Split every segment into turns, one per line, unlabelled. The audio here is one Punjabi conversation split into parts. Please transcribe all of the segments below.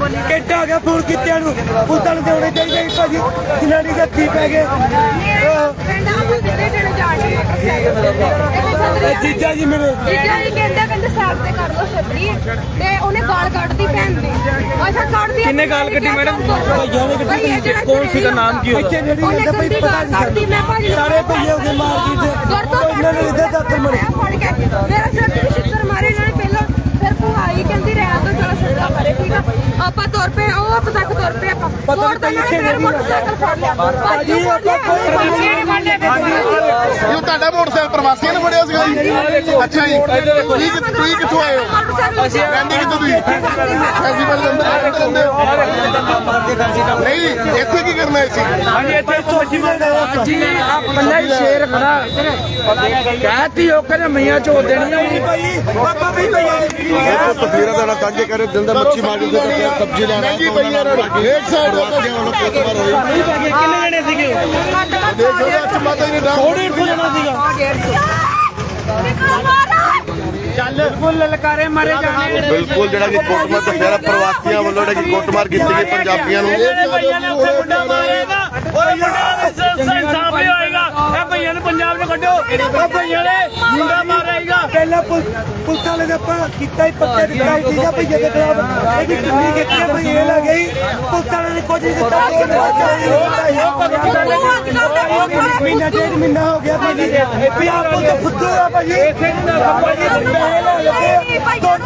ਕਿੱਡਾ ਆ ਗਿਆ ਫੋਨ ਕੀਤਿਆਂ ਨੂੰ। ਪੁੱਤਾਂ ਨੂੰ ਦੇਣੇ ਚਾਹੀਦੇ ਸੀ ਭਾਜੀ। ਜਨਾਨੀ ਦੇ ਹੱਥੀ ਪੈ ਗਏ। ਆਹ, ਇਹ ਜੀਜਾ ਜੀ ਮੇਰੇ।
ਤੇ ਉਹਨੇ ਗਾਲ ਕੱਢਦੀ ਭੈਣ ਨੇ ਅੱਛਾ ਕੱਢਦੀ
ਕਿੰਨੇ ਗਾਲ ਕੱਢੀ ਮੈਡਮ?
ਭਈਆ ਨੇ ਕੱਢੀ
ਕੌਣ ਸੀਗਾ ਨਾਮ ਕੀ ਉਹਦਾ?
ਇੱਥੇ ਜਿਹੜੀ
ਉਹਨੇ
ਇਹਦਾ ਭਾਈ ਪਤਾ
ਕੱਢਦੀ, ਮੈਂ ਭਾਜੀ
ਨਹੀਂ ਸਾਰੇ ਭਈਏ ਹੋ ਗਏ ਮਾਰਕੀਟ
ਕਰ
ਦੇ
ਦੋ।
ਇਹਨਾਂ ਨੇ ਇੱਧਰ ਦਾਤਰ ਮਰੇ
ਮੇਰਾ ਸਿਰ ਤੇ ਛਿੱਤਰ ਮਾਰੇ ਫਿਰ ਭੁਆਈ ਕਹਿੰਦੀ ਰਹਿ ਦੋ ਚਲੋ ਸਿੱਧਾ ਕਰੇ ਠੀਕ ਆ ਆਪਾਂ ਤੁਰ ਪਏ ਉਹ ਆਪ ਤੱਕ ਤੁਰ ਪਏ ਆਪਾਂ
ਪਤਾ
ਤਾਂ
ਨਹੀਂ ਕਿੱਥੇ
ਮੋਟਰਸਾਈਕਲ ਫੜ ਲਿਆ
ਭਾਜੀ, ਆਪਾਂ ਕੋਈ
ਨਹੀਂ
ਇਹ ਤੁਹਾਡਾ ਮੋਟਰਸਾਈਕਲ ਪ੍ਰਵਾਸੀਆਂ ਨੇ ਫੜਿਆ ਸੀਗਾ ਜੀ? ਅੱਛਾ ਜੀ। ਤੁਸੀਂ ਕਿ- ਤੁਸੀਂ ਕਿੱਥੋਂ ਆਏ ਹੋ?
ਅਸੀਂ
ਰਹਿੰਦੇ ਕਿੱਥੋਂ ਤੁਸੀਂ? ਫੈਸਟੀਵਲ ਦੇ ਅੰਦਰ ਰਹਿੰਦੇ ਹੋ? ਨਹੀਂ ਇੱਥੇ ਕੀ ਕਰਨਾ ਸੀ?
ਹਾਂਜੀ ਇੱਥੇ ਮੱਛੀ ਮਾਰਦਾ ਜੀ ਆਪਣਾ ਹੀ ਸ਼ੇਰ ਖੜਾ। ਕਹਤੀ ਉਹ ਕਹਿੰਦੇ ਮਈਆਂ ਚੋ ਦੇਣੀ ਆ
ਭਾਈ ਪਾਪਾ ਵੀ ਭਈਆ ਦੀ
ਤਸਵੀਰਾਂ ਦਾ ਸਾਂਝੇ ਕਰੇ ਦਿਲ ਦਾ ਮੱਛੀ ਮਾਰਕੀਟ ਦੇ ਸਬਜ਼ੀ ਲੈਣਾ
ਯਾਰ ਇੱਕ ਸਾਈਡ
ਹੋਈ
ਕਿੰਨੇ ਜਣੇ ਸੀਗੇ?
ਦੇਖੋ ਦਾ ਅੱਜ
ਸੀਗਾ ਬਿਲਕੁਲ ਲਲਕਾਰੇ ਮਾਰੇ ਜਾਣੇ
ਬਿਲਕੁਲ ਜਿਹੜਾ ਕਿ ਕੋਟਮਾਰ ਦਸਹਿਰਾ ਪ੍ਰਵਾਸੀਆਂ ਵੱਲੋਂ ਜਿਹੜਾ ਕਿ ਕੋਟਮਾਰ ਕੀਤੀ ਗਈ ਪੰਜਾਬੀਆਂ ਨੂੰ।
ਜਿਹੜੇ ਭਈਆਂ ਨੇ ਉੱਥੇ ਮੁੰਡਾ ਮਾਰੇਗਾ ਉਹ ਮੁੰਡਾ ਸਾਹਮਣੇ ਹੋਏਗਾ। ਇਹ ਭਈਆਂ ਨੂੰ ਪੰਜਾਬ ਨੂੰ ਕੱਢੋ। ਉਹ ਭਈਆਂ ਨੇ ਮੁੰਡਾ ਮਾਰੇਗਾ
ਪਹਿਲਾਂ ਪੁਲ- ਪੁਲਿਸ ਵਾਲੇ ਨੇ ਆਪਾਂ ਕੀਤਾ ਹੀ ਪੱਕੇ ਦਿਖਾਈ ਠੀਕ ਆ ਭਈਏ ਦੇ ਖਿਲਾਫ। ਇਹਦੀ ਕਿੰਨੀ ਕੀਤੀ ਹੈ ਭਈਏ ਲੱਗ ਗਈ। ਪੁਲਿਸ ਵਾਲੇ ਨੇ ਕੁਝ ਨਹੀਂ ਦਿੱਤਾ। ਮਹੀਨਾ ਡੇਢ ਮਹੀਨਾ ਹੋ ਗਿਆ ਇਹ ਪੰਜਾਬ ਪੁਲਿਸ ਫੁੱਦੂ ਆ। 200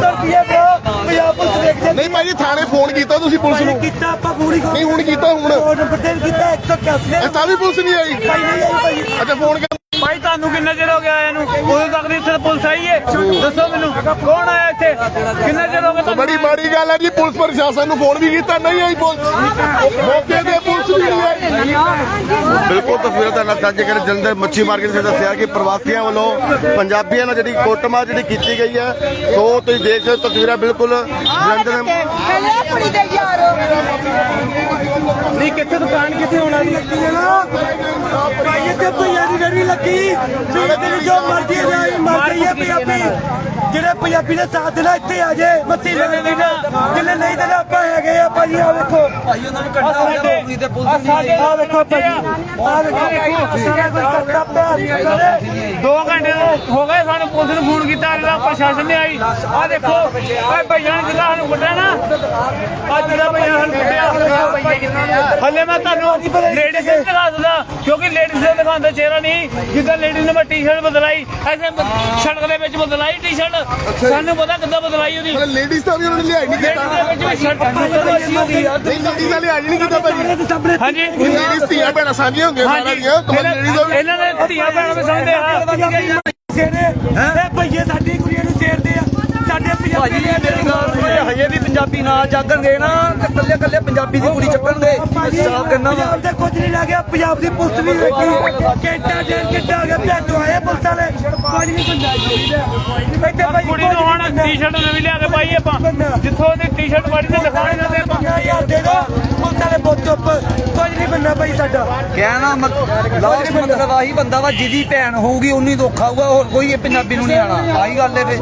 ਰੁਪਏ ਦਿਓ। ਪੰਜਾਬ ਪੁਲਿਸ ਦੇਖ ਜਾਂਦੀ
ਨਹੀਂ ਭਾਈ ਜੀ ਥਾਣੇ ਫੋਨ ਕੀਤਾ ਤੁਸੀਂ ਪੁਲਿਸ ਨੂੰ।
ਕੀਤਾ ਆਪਾਂ ਪੂਰੀ
ਨਹੀਂ ਹੁਣ ਕੀਤਾ ਹੁਣ।
ਨੰਬਰ ਤੇ ਕੀਤਾ 181
ਇਹ ਤਾਂ ਵੀ ਪੁਲਿਸ ਨਹੀਂ ਆਈ।
ਭਾਈ ਨਹੀਂ ਆਈ ਭਾਈ।
ਅੱਛਾ ਫੋਨ ਕਰ।
ਭਾਈ ਤੁਹਾਨੂੰ ਕਿੰਨਾ ਚਿਰ ਹੋ ਗਿਆ ਆਇਆ ਨੂੰ ਉਦੋਂ ਤੱਕ ਨਹੀਂ ਇੱਥੇ ਪੁਲਿਸ ਆਈ ਹੈ ਦੱਸੋ ਮੈਨੂੰ ਕੌਣ ਆਇਆ ਇੱਥੇ? ਕਿੰਨਾ ਚਿਰ ਹੋ ਗਿਆ ਤੁਹਾਨੂੰ
ਬੜੀ ਮਾੜੀ ਗੱਲ ਹੈ ਜੀ ਪੁਲਿਸ ਪ੍ਰਸ਼ਾਸਨ ਨੂੰ ਫੋਨ ਵੀ ਕੀਤਾ ਨਹੀਂ ਆਈ ਪੁਲਿਸ। ਮੌਕੇ ਤੇ ਪੁਲਿਸ ਵੀ ਨਹੀਂ ਆਈ।
ਬਿਲਕੁਲ ਤਸਵੀਰਾਂ ਦਾ ਨਾਲ ਸਾਂਝੇ ਕਰੇ ਜਲੰਧਰ ਮੱਛੀ ਮਾਰਕੀਟ ਦੇ ਦੱਸਿਆ ਕਿ ਪ੍ਰਵਾਸੀਆਂ ਵੱਲੋਂ ਪੰਜਾਬੀਆਂ ਨਾਲ ਜਿਹੜੀ ਕੋਟਮਾਰ ਜਿਹੜੀ ਕੀਤੀ ਗਈ ਹੈ, ਸੋ ਤੁਸੀਂ ਦੇਖ ਸਕਦੇ ਹੋ ਤਸਵੀਰਾਂ ਬਿਲਕੁਲ ਜਲੰਧਰ
ਨਹੀਂ, ਕਿੱਥੇ ਦੁਕਾਨ, ਕਿੱਥੇ ਹੋਣਾ ਜੀ?
ਲੱਗੀ ਹੈ ਨਾ ਭਾਈ, ਇੱਥੇ ਭਈਆ ਦੀ ਲੱਗੀ। ਜਿਹੜੇ ਦਿਨ ਜੋ ਮਰਜ਼ੀ ਜਾਈ ਮਰਜ਼ੀ ਹੈ ਪੰਜਾਬੀ। ਜਿਹੜੇ ਪੰਜਾਬੀ ਦੇ ਸਾਥ ਦੇਣਾ ਇੱਥੇ ਆ ਜੇ ਮੱਸੀ ਲੈ ਲੈਣਾ ਜਿਹਨੇ ਨਹੀਂ ਦੇਣਾ ਆਪਾਂ ਭਾਜੀ ਆ ਵੇਖੋ।
ਭਾਈ ਉਹਨਾਂ ਨੂੰ ਕੱਢਣਾ ਹੋਇਆ ਪੂਰੀ ਤੇ ਪੁਲਿਸ ਨਹੀਂ
ਆ ਵੇਖੋ ਭਾਜੀ। ਆ ਵੇਖੋ ਸਾਰਾ ਕੁਝ ਕਰਦਾ। ਪਿਆ
ਦੋ ਘੰਟੇ ਤੋਂ ਹੋ ਗਏ ਸਾਨੂੰ ਪੁਲਿਸ ਨੂੰ ਫੋਨ ਕੀਤਾ ਇਹਦਾ ਪ੍ਰਸ਼ਾਸਨ ਨੇ ਆਈ। ਆ ਦੇਖੋ ਆ। ਭਈਆਂ ਨੇ ਜਿਹੜਾ ਸਾਨੂੰ ਕੁੱਟਿਆ ਨਾ ਆ ਜਿਹੜਾ ਭਈਆ ਸਾਨੂੰ ਕੁੱਟਿਆ। ਹੱਲੇ ਮੈਂ ਤੁਹਾਨੂੰ ਲੇਡੀਜ਼ ਦੇ ਦਿਖਾ। ਦਿੰਦਾ ਕਿਉਂਕਿ ਲੇਡੀਜ਼ ਦੇ ਦਿਖਾਉਂਦਾ ਚਿਹਰਾ ਨਹੀਂ ਜਿੱਦਾਂ ਲੇਡੀਜ਼ ਨੇ ਮੈਂ ਟੀ-ਸ਼ਰਟ ਬਦਲਾਈ ਐਸੇ ਸੜਕ ਦੇ ਵਿੱਚ ਬਦਲਾਈ ਟੀ-ਸ਼ਰਟ ਸਾਨੂੰ ਪਤਾ ਕਿੱਦਾਂ ਬਦਲਾਈ ਉਹਦੀ।
ਲੇਡੀਜ਼ ਤਾਂ ਵੀ ਉਹਨਾਂ ਨੇ ਲਿਆਈ ਨਹੀਂ ਕੀਤਾ
ਬਦਲਾਈ ਹੋ ਗਈ ਆ
ਨਹੀਂ ਲੇਡੀਜ਼ ਵਾਲੇ ਆ ਨਹੀਂ ਕੀਤਾ ਭਾਈ
ਸਾਹਮਣੇ
ਹਾਂਜੀ।
ਲੇਡੀਜ਼ ਧੀਆਂ ਭੈਣਾਂ ਸਾਂਝੀਆਂ ਹੁੰਦੀਆਂ ਸਾਰਿਆਂ ਦੀਆਂ ਕਮਲ ਲੇਡੀਜ਼ ਦਾ ਵੀ
ਇਹਨਾਂ ਨੇ ਧੀਆਂ ਭੈਣਾਂ ਦੇ ਸਮਝਦੇ ਆ।
ਸੇਰੇ ਭਈਏ ਸਾਡੀ ਕੁੜੀਆਂ ਨੂੰ ਪੰਜਾਬੀ ਦੇ
ਮੇਰੀ ਗੱਲ ਸੁਣੇ। ਹਜੇ ਵੀ ਪੰਜਾਬੀ ਨਾ ਜਾਗਣਗੇ ਨਾ ਤੇ ਕੱਲੇ ਕੱਲੇ ਪੰਜਾਬੀ ਦੀ ਕੁੜੀ ਚੱਕਣਗੇ। ਸਾਫ਼ ਕਰਨਾ ਵਾ।
ਪੰਜਾਬ ਦੇ ਕੁਝ ਨਹੀਂ ਲੱਗਿਆ ਪੰਜਾਬ ਦੀ ਪੁਲਿਸ ਵੀ ਵੇਖੀ ਕੈਂਟਾ ਜੇਲ ਕਿੱਡਾ ਆ ਗਿਆ ਭੈਜੋ ਆਏ ਪੁਲਿਸ ਵਾਲੇ। ਕੁਝ ਨਹੀਂ ਬੰਦਾ ਇੱਥੇ ਭਾਈ
ਕੁੜੀ ਨੂੰ ਹੁਣ ਟੀ-ਸ਼ਰਟ ਨਵੀਂ ਲਿਆ ਕੇ ਪਾਈ ਆਪਾਂ। ਜਿੱਥੋਂ ਉਹਦੀ ਟੀ-ਸ਼ਰਟ ਪਾੜੀ ਤੇ ਦਿਖਾਣੇ ਨਾ ਤੇ ਆਪਾਂ।
ਹਜ਼ਾਰ ਦੇ ਦੋ ਪੁਲਿਸ ਵਾਲੇ ਬਹੁਤ ਚੁੱਪ। ਕੁਝ ਨਹੀਂ ਬੰਨਾ ਭਾਈ ਸਾਡਾ।
ਕਹਿਣਾ ਲਾਸਟ ਮਤਲਬ ਆਹੀ ਬੰਦਾ ਵਾ ਜਿਹਦੀ ਭੈਣ ਹੋਊਗੀ ਉਨੀ ਹੀ ਦੁੱਖ ਆਊਗਾ ਹੋਰ ਕੋਈ ਇਹ ਪੰਜਾਬੀ ਨੂੰ ਨਹੀਂ ਆਣਾ। ਆਹੀ ਗੱਲ ਏ ਫੇ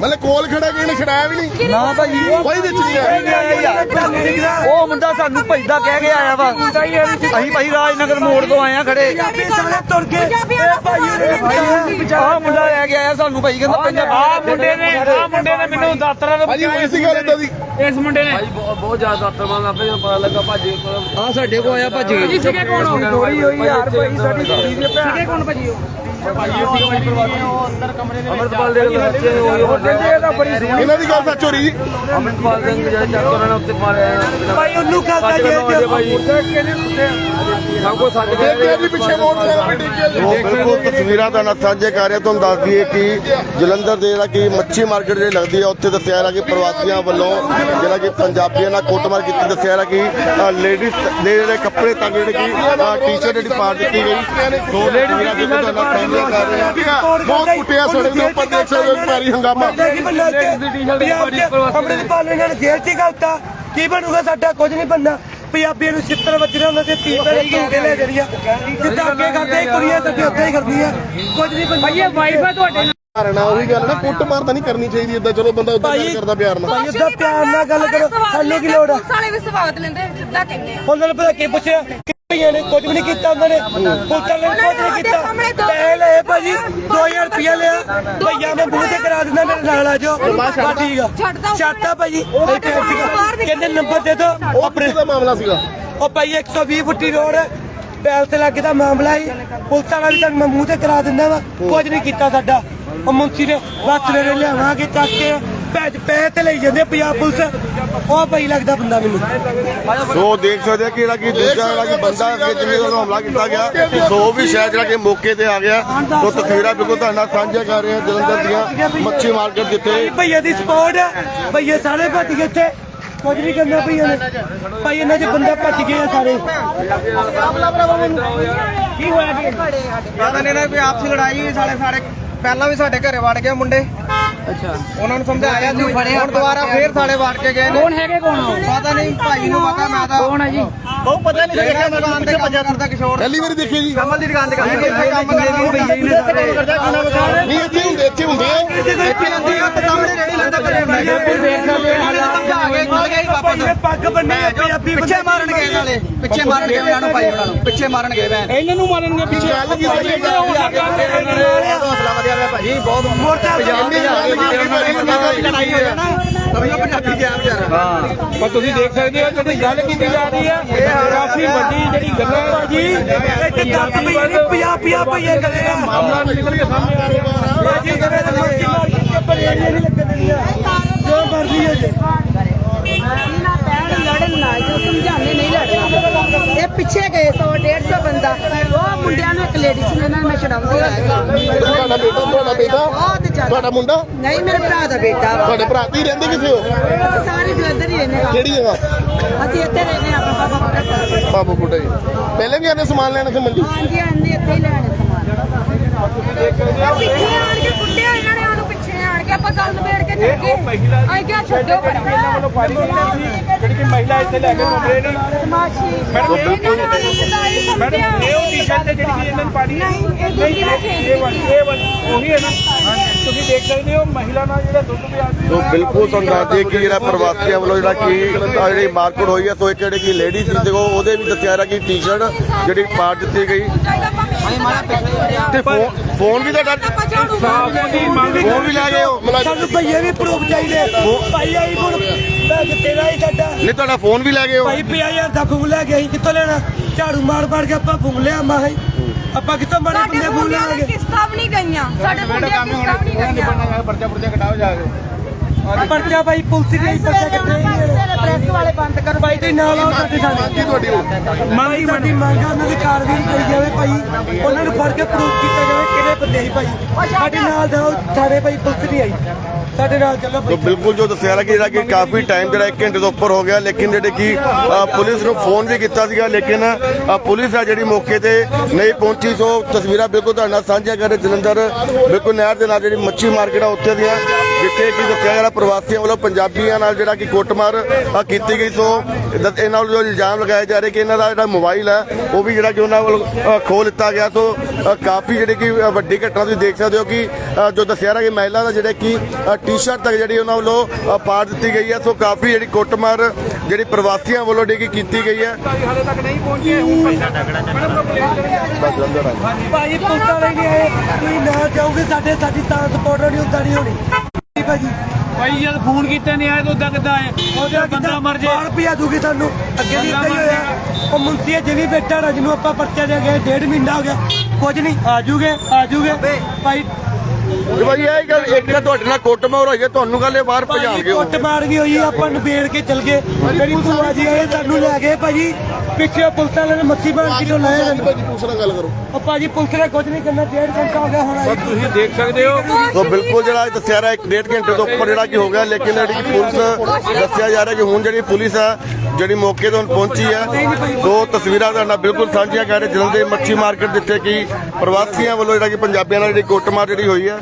ਮਤਲਬ ਕੋਲ ਖੜਾ ਕੇ ਇਹਨੇ ਛਡਾਇਆ ਵੀ ਨਹੀਂ?
ਨਾ ਭਾਈ
ਕੋਈ ਵਿੱਚ ਨਹੀਂ ਆਇਆ।
ਉਹ ਮੁੰਡਾ ਸਾਨੂੰ ਭਈਦਾ ਕਹਿ ਕੇ ਆਇਆ ਵਾ। ਅਸੀਂ ਭਾਈ ਰਾਜਨਗਰ ਮੋੜ ਤੋਂ ਆਏ ਆ ਖੜੇ।
ਤੁਰ ਕੇ ਇਹ ਭਾਈ ਉਹਨੇ
ਆਹ ਮੁੰਡਾ ਲੈ ਕੇ ਆਇਆ ਸਾਨੂੰ ਭਾਈ ਕਹਿੰਦਾ
ਆ
ਪੰਜਾਬੀ
ਮੁੰਡੇ ਨੇ ਆ ਮੁੰਡੇ ਨੇ ਮੈਨੂੰ ਦਾਤਰਾ ਦਾ
ਭਾਜੀ ਹੋਈ ਸੀ ਗੱਲ ਇਦਾਂ ਦੀ
ਇਸ ਮੁੰਡੇ ਨੇ।
ਆ ਸਾਡੇ ਕੋ ਆਇਆ ਭੱਜ।
ਸੀਗੇ ਕੌਣ
ਹੋਈ ਯਾਰ ਭਾਈ ਸਾਡੀ ਕੁੜੀ ਦੇ ਭੈਣ।
ਸੀਗੇ ਕੌਣ ਭਾਜੀ ਉਹ?
ਅਮਰਪਾਲ ਦੇ ਬੱਚੇ
ਇਹਨਾਂ ਦੀ ਗੱਲ ਸੱਚ ਹੋ ਰਹੀ? ਜੀ
ਅਮਰਪਾਲ ਸਿੰਘ ਜਿਹੜੇ ਚੱਕ ਉਹਨਾਂ ਨੇ ਉੱਤੇ ਮਾਰਿਆ
ਭਾਈ ਉਹਨੂੰ ਕਹਤਾ ਜੇ
ਦੇਖਦੇ ਜੀ ਪਿੱਛੇ ਮੋਟਰਸਾਈਕਲ ਵੀ ਡਿੱਗੇ
ਉਹ ਬਿਲਕੁਲ ਤਸਵੀਰਾਂ ਦਾ ਨਾਲ ਸਾਂਝੇ ਕਰ ਰਿਹਾ ਤੁਹਾਨੂੰ ਦੱਸ ਦਈਏ ਕਿ ਜਲੰਧਰ ਦੇ ਜਿਹੜਾ ਕਿ ਮੱਛੀ ਮਾਰਕੀਟ ਜਿਹੜੀ ਲੱਗਦੀ ਹੈ ਉੱਥੇ ਦੱਸਿਆ ਜਾ ਰਿਹਾ ਕਿ ਪ੍ਰਵਾਸੀਆਂ ਵੱਲੋਂ ਜਿਹੜਾ ਕਿ ਪੰਜਾਬੀਆਂ ਨਾਲ ਕੁੱਟਮਾਰ ਕੀਤੀ ਦੱਸਿਆ ਜਾ ਰਿਹਾ ਕਿ ਲੇਡੀਜ਼ ਦੇ ਜਿਹੜੇ ਕੱਪੜੇ ਤੱਕ ਜਿਹੜੇ ਕਿ ਟੀ-ਸ਼ਰਟ ਜਿਹੜੀ ਪਾ ਦਿੱਤੀ ਗਈ। ਸੋ ਤਸਵੀਰਾਂ ਦੇ ਨਾਲ ਸਾਂਝੇ ਕਰ ਰਹੇ ਹਾਂ
ਬਹੁਤ ਕੁੱਟਿਆ ਸੜਕ ਦੇ ਉੱਪਰ ਦੇਖ ਸਕਦੇ ਹੋ ਭਾਰੀ ਹੰਗਾਮਾ
ਅੰਮ੍ਰਿਤਪਾਲ ਇਹਨਾਂ ਨੇ ਜੇਲ੍ਹ 'ਚ ਹੀ ਘਲਤਾ ਕੀ ਬਣੂਗਾ ਸਾਡਾ? ਕੁਝ ਨਹੀਂ ਬਣਨਾ। ਪੰਜਾਬੀਆਂ ਨੂੰ ਛਿੱਤਰ ਵੱਜਣਾ ਉਹਨਾਂ ਦੇ ਤੀਰ ਤੇ ਧੂ ਕੇ ਲੈ ਜਾਣੀਆਂ। ਜਿੱਦਾਂ ਅੱਗੇ ਕਰਦੇ ਕੁੜੀਆਂ ਸਾਡੇ ਉੱਤੇ ਹੀ ਕਰਦੀਆਂ। ਕੁਝ ਨਹੀਂ ਬਣਨਾ।
ਭਾਈ ਇਹ ਵਾਈਫ ਹੈ ਤੁਹਾਡੇ ਨਾਲ।
ਕਾਰਣਾ ਉਹੀ ਗੱਲ ਨਾ ਕੁੱਟ ਮਾਰ ਤਾਂ ਨਹੀਂ ਕਰਨੀ ਚਾਹੀਦੀ ਇਦਾਂ ਚਲੋ ਬੰਦਾ ਉਦਾਂ ਗੱਲ ਕਰਦਾ ਪਿਆਰ ਨਾਲ।
ਭਾਈ ਏਦਾਂ ਪਿਆਰ ਨਾਲ ਗੱਲ ਕਰੋ। ਸਾਨੂੰ ਕੀ ਲੋੜ ਆ?
ਵਾਲੇ ਵੀ ਸਵਾਗਤ ਲੈਂਦੇ ਸਿੱਧਾ ਕਹਿੰਦੇ ਆ।
ਉਹਨਾਂ ਨੂੰ ਪਤਾ ਕੀ ਪੁੱਛਿਆ? ਭਈਆਂ ਨੇ ਕੁਝ ਵੀ ਨਹੀਂ ਕੀਤਾ ਉਹਨਾਂ ਨੇ ਵਾਲੇ ਨੇ ਕੁਝ ਨਹੀਂ ਕੀਤਾ। ਪੈਸੇ ਲਏ ਭਾਜੀ 2000 ਰੁਪਇਆ ਲਿਆ। ਭਈਆ ਮੈਂ ਬੂਹ ਤੇ ਕਰਾ ਦਿੰਦਾ ਮੇਰੇ ਨਾਲ ਆ ਜਾਓ। ਠੀਕ ਆ। ਛੱਡਤਾ ਭਾਜੀ। ਕਹਿੰਦੇ ਨੰਬਰ ਦੇ ਦਿਓ।
ਉਹ ਆਪਣੇ ਦਾ ਮਾਮਲਾ ਸੀਗਾ?
ਉਹ ਭਾਈ 120 ਫੁੱਟੀ ਰੋਡ ਪੈਲ ਤੇ ਲੱਗੇ ਦਾ ਮਾਮਲਾ ਹੀ ਪੁਲਿਸ ਵਾਲਾ ਵੀ ਤੁਹਾਨੂੰ ਮੈਂ ਮੂੰਹ ਤੇ ਕਰਾ ਦਿੰਦਾ ਵਾ। ਕੁਝ ਨਹੀਂ ਕੀਤਾ ਸਾਡਾ। ਉਹ ਮੁੰਸੀ ਨੇ ਬਸ ਸਵੇਰੇ ਲਿਆਵਾਂਗੇ ਚੱਕ ਕੇ। ਪੈਜ ਪੈ ਤੇ ਲਈ ਜਾਂਦੇ ਪੰਜਾਬ ਪੁਲਿਸ। ਉਹ ਭਾਈ ਲੱਗਦਾ ਬੰਦਾ ਮੈਨੂੰ।
ਸੋ ਦੇਖ ਸਕਦੇ ਆ ਕਿ ਜਿਹੜਾ ਕਿ ਦੂਜਾ ਜਿਹੜਾ ਕਿ ਬੰਦਾ ਕਿ ਜਿੰਨੇ ਵੱਲੋਂ ਹਮਲਾ ਕੀਤਾ ਗਿਆ। ਸੋ ਉਹ ਵੀ ਸ਼ਾਇਦ ਜਿਹੜਾ ਕਿ ਮੌਕੇ ਤੇ ਆ ਗਿਆ। ਸੋ ਤਸਵੀਰਾਂ ਬਿਲਕੁਲ ਤੁਹਾਡੇ ਨਾਲ ਸਾਂਝੀਆਂ ਕਰ ਰਹੇ ਹਾਂ ਜਲੰਧਰ ਦੀਆਂ ਮੱਛੀ ਮਾਰਕੀਟ ਜਿੱਥੇ
ਭਈਆ ਦੀ ਸਪੋਰਟ ਹੈ ਭਈਏ ਸਾਰੇ ਭੱਜ ਗਏ ਇੱਥੇ। ਕੁਝ ਨਹੀਂ ਕਰਨਾ ਭਈਆ ਨੇ। ਭਾਈ ਇਹਨਾਂ ਦੇ ਬੰਦਾ ਭੱਜ ਗਏ ਆ ਸਾਰੇ।
ਕੀ ਹੋਇਆ ਜੀ?
ਪਤਾ ਨਹੀਂ ਨਾ ਕੋਈ ਆਪਸੀ ਲੜਾਈ ਹੋਈ ਸਾਡੇ ਸਾਡੇ ਪਹਿਲਾਂ ਵੀ ਸਾਡੇ ਘਰੇ ਵੜ ਗਏ ਮੁੰਡੇ। ਅੱਛਾ। ਉਹਨਾਂ ਨੂੰ ਸਮਝਾਇਆ ਸੀ। ਹੁਣ ਦੁਬਾਰਾ ਫੇਰ ਸਾਡੇ ਵੜ ਕੇ ਗਏ ਨੇ।
ਕੌਣ ਹੈਗੇ ਕੌਣ
ਪਤਾ ਨਹੀਂ ਭਾਈ ਨੂੰ ਪਤਾ ਮੈਂ ਤਾਂ
ਕੌਣ ਹੈ ਜੀ?
ਬਹੁਤ ਪਤਾ ਨਹੀਂ ਜਿਹੜਾ ਦੁਕਾਨ ਤੇ ਕੰਮ ਕਰਦਾ ਕਿਸ਼ੋਰ।
ਪਹਿਲੀ ਵਾਰੀ ਦੇਖੀ ਜੀ।
ਕਮਲ ਦੀ ਦੁਕਾਨ ਤੇ ਕੰਮ ਕਰਦਾ। ਕੰਮ ਕਰਦਾ।
ਨਹੀਂ ਇੱਥੇ ਹੁੰਦੇ ਇੱਥੇ ਹੁੰਦੇ ਆ।
ਇੱਥੇ ਹੁੰਦੀ ਆ। ਤੇ ਸਾਹਮਣੇ ਰੇੜੀ ਲੱਗਦਾ ਘਰੇ। ਸਮਝਾ ਕੇ ਗਏ ਵਾਪਸ।
ਪੱਗ ਬੰਨੇ ਆ ਪੰਜਾਬੀ
ਪਿੱਛੇ ਨਾਲੇ ਪਿੱਛੇ ਮਾਰਨ ਗਏ ਉਹਨਾਂ ਨੂੰ ਭਾਈ ਉਹਨਾਂ ਨੂੰ। ਪਿੱਛੇ ਮਾਰਨ ਗਏ ਭੈਣ।
ਇਹਨਾਂ ਨੂੰ ਮਾਰਨਗੇ ਪਿੱਛੇ।
ਗੱਲ ਕੀ ਹੋਈ ਹੈ?
ਹੌਸਲਾ ਵਧੀਆ ਹੋਇਆ ਭਾਜੀ ਬਹੁਤ
ਮੋਰਚਾ
ਲੜਾਈ ਹੋ। ਜਾਣਾ ਸਮਝੋ ਪੰਜਾਬੀ ਗਿਆ ਵਿਚਾਰਾ।
ਪਰ ਤੁਸੀਂ ਦੇਖ ਸਕਦੇ ਹੋ ਜਿਹੜੀ ਗੱਲ ਕੀਤੀ ਜਾ ਰਹੀ ਹੈ ਇਹ ਕਾਫੀ ਵੱਡੀ ਜਿਹੜੀ ਗੱਲ ਹੈ।
ਭਾਜੀ ਇੱਥੇ 10 ਭਈਏ ਨਹੀਂ 50 50 ਭਈਏ ਕਰੇ ਆ
ਮਾਮਲਾ ਨਿਕਲ ਕੇ ਸਾਹਮਣੇ ਆ ਰਿਹਾ
ਭਾਜੀ ਸਵੇਰੇ ਮੱਛੀ ਮਾਰ ਕੇ ਬਰੇੜੀਆਂ ਨਹੀਂ ਲੱਗਣ ਦਿੰਦੀਆਂ ਜੋ ਮਰਜ਼ੀ ਹੋ ਜੇ।
ਨਾ ਲੜਨ ਨਾ ਜੋ ਸਮਝਾਣੇ ਨਹੀਂ ਲੜਨਾ। ਇਹ ਪਿੱਛੇ ਗਏ 100 150 ਬੰਦਾ। ਉਹ ਮੁੰਡਿਆਂ ਨੂੰ ਇੱਕ ਲੇਡੀ ਸੀ ਉਹਨਾਂ ਨੂੰ ਮੈਂ ਛਡਾਉਂਦੀ ਆ।
ਤੁਹਾਡਾ ਬੇਟਾ ਤੁਹਾਡਾ ਬੇਟਾ?
ਬਹੁਤ ਜ਼ਿਆਦਾ
ਤੁਹਾਡਾ ਮੁੰਡਾ?
ਨਹੀਂ ਮੇਰੇ ਭਰਾ ਦਾ ਬੇਟਾ ਵਾ।
ਤੁਹਾਡੇ ਭਰਾ ਕੀ ਰਹਿੰਦੇ ਕਿੱਥੇ ਹੋ
ਅਸੀਂ ਸਾਰੇ ਜਲੰਧਰ ਹੀ ਰਹਿੰਦੇ ਹਾਂ
ਕਿਹੜੀ ਜਗ੍ਹਾ?
ਅਸੀਂ ਇੱਥੇ ਰਹਿੰਦੇ ਹਾਂ ਆਪਾਂ ਬਾਬਾ ਬੜਾ ਸਾਹਿਬ।
ਬਾਬੂ ਕੋਟਾ ਜੀ। ਪਹਿਲੇ ਵੀ ਆਨੇ ਸਮਾਨ ਲੈਣ ਇੱਥੇ ਮੰਡੀ?
ਹਾਂਜੀ ਆਂਦੇ ਇੱਥੇ ਹੀ ਲੈਣੇ ਸਮਾਨ। ਪਿੱਛੇ ਆਣ ਕੇ ਕੁੱਟਿਆ ਇਹਨਾਂ ਨੇ ਉਹਨੂੰ ਪਿੱਛੇ ਆਣ ਕੇ। ਆਪਾਂ ਗੱਲ ਨਿਬੇੜ ਕੇ ਚੱਲ ਗਏ ਆਈ ਗਿਆ ਛੱਡੋ ਪਰ
ਇਹਨਾਂ ਵੱਲੋਂ ਫਾਇਰਿੰਗ ਕੀਤੀ ਸੀ ਜਿਹੜੀ ਕਿ ਮਹਿਲਾ ਇੱਥੇ ਲੈ ਕੇ ਘੁੰਮ ਰਹੇ ਨੇ।
ਮਾਸ਼ੀ
ਮੈਡਮ ਇਹ ਮੈਡਮ ਉਹ ਟੀ-ਸ਼ਰਟ ਜਿਹੜੀ ਕਿ ਇਹਨਾਂ ਨੇ ਹੈ।
ਨਹੀਂ, ਇਹ
ਵਾਲੀ ਇਹ ਵਾਲੀ ਉਹੀ ਹੈ ਨਾ। ਤੁਸੀਂ ਦੇਖ ਸਕਦੇ ਹੋ ਮਹਿਲਾ ਨਾਲ ਜਿਹੜਾ ਦੁੱਧ ਪਿਆਦੀ
ਸੋ ਬਿਲਕੁਲ ਤੁਹਾਨੂੰ ਦੱਸ ਦਈਏ ਕਿ ਜਿਹੜਾ ਪ੍ਰਵਾਸੀਆਂ ਵੱਲੋਂ ਜਿਹੜਾ ਕਿ ਆਹ ਜਿਹੜੀ ਮਾਰਕੀਟ ਹੋਈ ਹੈ ਸੋ ਇੱਕ ਜਿਹੜੀ ਕਿ ਲੇਡੀ ਸੀ ਦੇਖੋ ਉਹਦੇ ਵੀ ਦੱਸਿਆ ਰਿਹਾ ਕਿ ਟੀ-ਸ਼ਰਟ ਜਿਹੜੀ ਪਾੜ ਦਿੱਤੀ ਗਈ। ਤੇ ਫੋਨ ਫੋਨ ਵੀ ਤੁਹਾਡਾ
ਸਾਫ਼ ਦੀ ਮੰਗ
ਫੋਨ ਵੀ ਲੈ ਗਏ ਹੋ।
ਸਾਨੂੰ ਭਈਏ ਵੀ ਪ੍ਰੂਫ ਚਾਹੀਦੇ ਭਾਈ ਆਈ ਹੁਣ ਮੈਂ ਕਿ ਤੇਰਾ ਹੀ ਸਾਡਾ।
ਨਹੀਂ ਤੁਹਾਡਾ ਫੋਨ ਵੀ ਲੈ ਗਏ ਹੋ।
ਭਾਈ ਪਿਆ ਯਾਰ ਦਾ ਫੁੰਗ ਲੈ ਕੇ ਅਸੀਂ ਕਿੱਥੋਂ ਲੈਣਾ? ਝਾੜੂ ਮਾਰ ਮਾਰ ਕੇ ਆਪਾਂ ਫੁੰਗ ਲਿਆ ਮਾਂ ਹੀ। ਆਪਾਂ ਕਿੱਥੋਂ ਮਾਰੇ
ਸਾਡੇ
ਬੰਦੇ
ਨੇ
ਲਿਆਵਾਂਗੇ?
ਵੀ ਨਹੀਂ ਗਈਆਂ। ਸਾਡੇ ਮੁੰਡਿਆਂ ਕਿਸ਼ਤਾਂ ਵੀ ਨਹੀਂ ਗਈਆਂ।
ਪਰਚਾ ਪੁਰਚਾ ਕਟਾਓ ਜਾ ਕੇ।
ਪਰਚਾ ਭਾਈ ਪੁਲਿਸ ਦੀ ਪਰਚਾ ਕਿੱਥੇ
ਪ੍ਰੈਸ ਵਾਲੇ ਬੰਦ ਕਰੋ
ਭਾਈ ਤੇ ਨਾਲ ਆਓ ਸਾਡੇ ਸਾਡੇ
ਤੁਹਾਡੀ
ਮੰਗੀ ਸਾਡੀ? ਮੰਗ ਆ ਉਹਨਾਂ ਦੀ ਕਾਰਵਾਈ ਕਰੀ ਜਾਵੇ ਭਾਈ। ਉਹਨਾਂ ਨੂੰ ਫੜ ਕੇ ਪ੍ਰੂਫ ਕੀਤਾ ਜਾਵੇ ਕਿਹੜੇ ਬੰਦੇ ਸੀ ਭਾਈ। ਸਾਡੇ ਨਾਲ ਦਾ ਸਾਰੇ ਭਾਈ ਪੁਲਿਸ ਨਹੀਂ ਆਈ। ਸਾਡੇ ਨਾਲ ਚੱਲੋ
ਸੋ ਬਿਲਕੁਲ ਜੋ ਦੱਸਿਆ ਰਿਹਾ ਜਿਹੜਾ ਕਿ ਕਾਫੀ ਟਾਈਮ ਜਿਹੜਾ 1 ਘੰਟੇ ਤੋਂ ਉੱਪਰ ਹੋ ਗਿਆ, ਲੇਕਿਨ ਜਿਹੜੇ ਕਿ ਪੁਲਿਸ ਨੂੰ ਫੋਨ ਵੀ ਕੀਤਾ ਸੀਗਾ, ਲੇਕਿਨ ਪੁਲਿਸ ਆ ਜਿਹੜੀ ਮੌਕੇ ਤੇ ਨਹੀਂ ਪਹੁੰਚੀ, ਸੋ ਤਸਵੀਰਾਂ ਬਿਲਕੁਲ ਤੁਹਾਡੇ ਨਾਲ ਸਾਂਝੀਆਂ ਕਰ ਰਹੇ ਜਲੰਧਰ ਬਿਲਕੁਲ ਨਹਿਰ ਦੇ ਨਾਲ ਜਿਹੜੀ ਮੱਛੀ ਮਾਰਕੀਟ ਆ, ਉੱਥੇ ਦੀਆਂ ਜਿੱਥੇ ਕਿ ਦੱਸਿਆ ਗਿਆ ਪ੍ਰਵਾਸੀਆਂ ਵੱਲੋਂ ਪੰਜਾਬੀਆਂ ਨਾਲ ਜਿਹੜਾ ਕਿ ਕੁੱਟਮਾਰ ਅ, ਕੀਤੀ ਗਈ। ਸੋ ਦ- ਇਹਨਾਂ ਵੱਲੋਂ ਜੋ ਇਲਜ਼ਾਮ ਲਗਾਏ ਜਾ ਰਹੇ ਕਿ ਇਹਨਾਂ ਦਾ ਜਿਹੜਾ ਮੋਬਾਈਲ ਹੈ ਉਹ ਵੀ ਜਿਹੜਾ ਕਿ ਉਹਨਾਂ ਵੱਲੋਂ ਖੋਹ ਲਿੱਤਾ ਗਿਆ। ਸੋ ਅ, ਕਾਫੀ ਜਿਹੜੀ ਕਿ ਅ, ਵੱਡੀ ਘਟਨਾ ਤੁਸੀਂ ਦੇਖ ਸਕਦੇ ਹੋ ਕਿ ਅ, ਜੋ ਦੱਸਿਆ ਰਿਹਾ ਕਿ ਮਹਿਲਾ ਦਾ ਜਿਹੜੇ ਕਿ ਟੀ-ਸ਼ਰਟ ਤੱਕ ਜਿਹੜੀ ਉਹਨਾਂ ਵੱਲੋਂ ਅ, ਪਾੜ ਦਿੱਤੀ ਗਈ ਹੈ। ਸੋ ਕਾਫੀ ਜਿਹੜੀ ਕੁੱਟਮਾਰ ਜਿਹੜੀ ਪ੍ਰਵਾਸੀਆਂ ਵੱਲੋਂ ਜਿਹੜੀ ਕਿ ਕੀਤੀ ਗਈ ਹੈ।
ਹਾਲੇ ਤੱਕ ਨਹੀਂ ਪਹੁੰਚੇ ਹੁਣ ਪੈਸਾ ਟਕੜਾ ਮੈਡਮ ਕੰਪਲੇਂਟ ਕਰੀ
ਭਾਈ ਪੁਲਿਸ ਵਾਲੇ ਨਹੀਂ ਆਏ। ਤੁਸੀਂ ਨਾ ਜਾਓਗੇ ਸਾਡੇ ਸਾਡੀ ਤਾਂ ਸਪੋਰਟਰ ਨਹੀਂ ਹੁੰਦਾ ਨਹੀਂ ਹੋਣੀ। ਭਾਜੀ?
ਭਾਈ ਜਦ ਫੋਨ ਕੀਤੇ ਨਹੀਂ ਆਏ ਤਾਂ ਉਦਾਂ ਕਿੱਦਾਂ ਆਏ ਉਹਦਾ ਬੰਦਾ ਮਰ ਜੇ।
ਬਾਹਰ ਪਿਆ ਦੂਗੀ ਸਾਨੂੰ। ਅੱਗੇ ਵੀ ਇੱਦਾਂ ਹੀ
ਮਰ
ਹੋਇਆ। ਉਹ ਮੁੰਸੀ ਜਿਵੇਂ ਬੈਠਾ ਨਾ ਜਿਹਨੂੰ ਆਪਾਂ ਪਰਚਾ ਦੇ ਗਏ ਡੇਢ ਮਹੀਨਾ ਹੋ ਗਿਆ। ਕੁਝ ਨਹੀਂ ਆ ਜੂਗੇ ਆ ਜੂਗੇ। ਭਾਈ
ਤੇ ਭਾਈ ਇਹ ਗੱਲ ਇੱਕ ਤਾਂ ਤੁਹਾਡੇ ਨਾਲ ਕੁੱਟਮਾਰ ਹੋਈ ਹੈ ਤੁਹਾਨੂੰ ਗੱਲ ਇਹ ਬਾਹਰ
ਭਾਜੀ
ਭਜਾਣਗੇ
ਕੁੱਟ ਮਾਰ ਗਈ ਹੋਈ ਆਪਾਂ ਨਿਬੇੜ ਕੇ ਚਲ ਗਏ। ਮੇਰੀ ਭੂਆ ਜੀ ਆਏ ਸਾਨੂੰ ਲੈ ਗਏ ਭਾਜੀ। ਪਿੱਛੇ ਪੁਲਿਸ ਵਾਲਿਆਂ ਨੇ ਮੱਛੀ ਬਾਣ ਕਿਲੋ ਲਾਇਆ ਸਾਨੂੰ।
ਭਾਜੀ ਪੁਲਿਸ ਨਾਲ ਗੱਲ ਕਰੋ।
ਉਹ ਭਾਜੀ ਪੁਲਿਸ ਨੇ ਕੁਝ ਨਹੀਂ ਕਰਨਾ ਡੇਢ ਘੰਟਾ ਹੋ ਗਿਆ ਹੁਣ ਆਈ
ਤੁਸੀਂ ਦੇਖ ਸਕਦੇ ਹੋ।
ਸੋ ਬਿਲਕੁਲ ਜਿਹੜਾ ਇਹ ਦੱਸਿਆ ਰਿਹਾ ਇੱਕ ਡੇਢ ਘੰਟੇ ਤੋਂ ਉੱਪਰ ਜਿਹੜਾ ਕਿ ਹੋ ਗਿਆ ਲੇਕਿਨ ਜਿਹੜੀ ਪੁਲਿਸ ਦੱਸਿਆ ਜਾ ਰਿਹਾ ਕਿ ਹੁਣ ਜਿਹੜੀ ਪੁਲਿਸ ਆ ਜਿਹੜੀ ਮੌਕੇ ਤੋਂ ਪਹੁੰਚੀ ਹੈ ਸੋ ਤਸਵੀਰਾਂ ਤੁਹਾਡੇ ਨਾਲ ਬਿਲਕੁਲ ਸਾਂਝੀਆਂ ਕਰ ਰਹੇ ਜਲੰਧਰ ਦੀ ਮੱਛੀ ਮਾਰਕੀਟ ਜਿੱਥੇ ਕਿ ਪ੍ਰਵਾਸੀਆਂ ਵੱਲੋਂ ਜਿਹੜਾ ਕਿ ਪੰਜਾਬੀਆਂ ਨਾਲ ਜਿਹੜੀ ਕੁੱਟਮਾਰ ਜਿਹੜੀ ਹੋਈ ਹੈ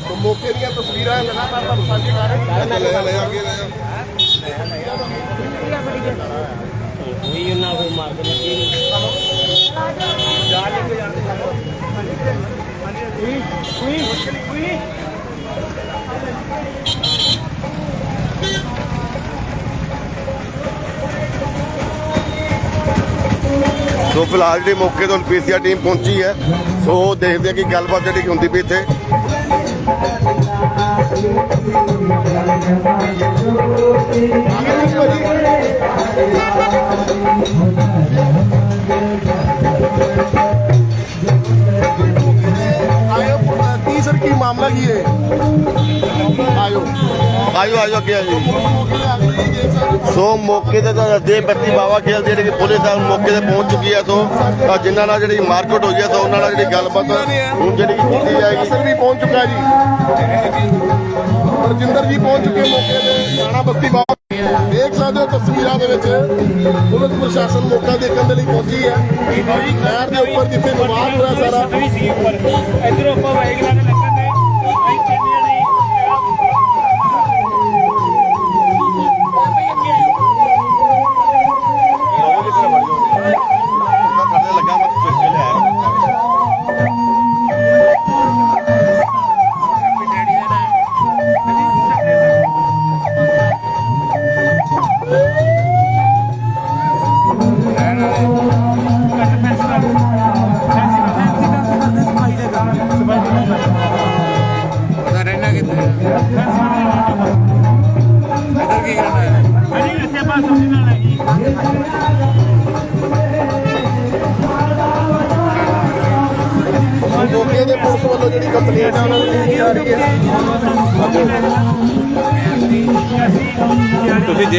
ਸੋ ਮੌਕੇ ਦੀਆਂ ਤਸਵੀਰਾਂ ਲਗਾਤਾਰ ਤੁਹਾਨੂੰ ਸਾਂਝੇ ਕਰ ਰਹੇ ਹਾਂ। ਲੈ ਲੈ ਲੈ ਅੱਗੇ ਲੈ ਜਾ।
ਸੋ ਫਿਲਹਾਲ ਜਿਹੜੀ ਮੌਕੇ ਤੋਂ ਪੀਸੀਆਰ ਟੀਮ ਪਹੁੰਚੀ ਹੈ, ਸੋ ਦੇਖਦੇ ਆ ਕਿ ਗੱਲਬਾਤ ਜਿਹੜੀ ਹੁੰਦੀ ਪਈ ਇੱਥੇ।
ਆਇਓ ਮਾਮਲਾ ਕੀ ਹੈ? ਆਇਓ।
ਆਜੋ ਆਜੋ ਅੱਗੇ ਆਜੋ ਸੋ ਮੌਕੇ ਤੇ ਤਾਂ ਦੇ ਬੱਤੀ ਬਾਵਾ ਖੇਲ ਜਿਹੜੀ ਕਿ ਪੁਲਿਸ ਆ ਮੌਕੇ ਤੇ ਪਹੁੰਚ ਚੁੱਕੀ ਹੈ ਸੋ ਤਾਂ ਜਿਨ੍ਹਾਂ ਨਾਲ ਜਿਹੜੀ ਮਾਰਕੀਟ ਹੋਈ ਹੈ ਸੋ ਉਹਨਾਂ ਨਾਲ ਜਿਹੜੀ ਗੱਲਬਾਤ ਹੁਣ ਜਿਹੜੀ ਕੀਤੀ ਜਾਏਗੀ।
ਸਰ ਵੀ ਪਹੁੰਚ ਚੁੱਕਾ ਜੀ। ਰਜਿੰਦਰ ਜੀ ਪਹੁੰਚ ਚੁੱਕੇ ਮੌਕੇ ਤੇ। ਰਾਣਾ ਬੱਤੀ ਬਾਬਾ ਦੇਖ ਸਕਦੇ ਹੋ ਤਸਵੀਰਾਂ ਦੇ ਵਿੱਚ ਪੁਲਿਸ ਪ੍ਰਸ਼ਾਸਨ ਮੌਕਾ ਦੇਖਣ ਦੇ ਲਈ ਪਹੁੰਚੀ ਹੈ। ਨਹਿਰ ਦੇ ਉੱਪਰ ਜਿੱਥੇ ਨਿਵਾਸ ਹੋਇਆ ਸਾਰਾ।
ਇਧਰੋਂ ਆਪਾਂ ਬਾਈਕ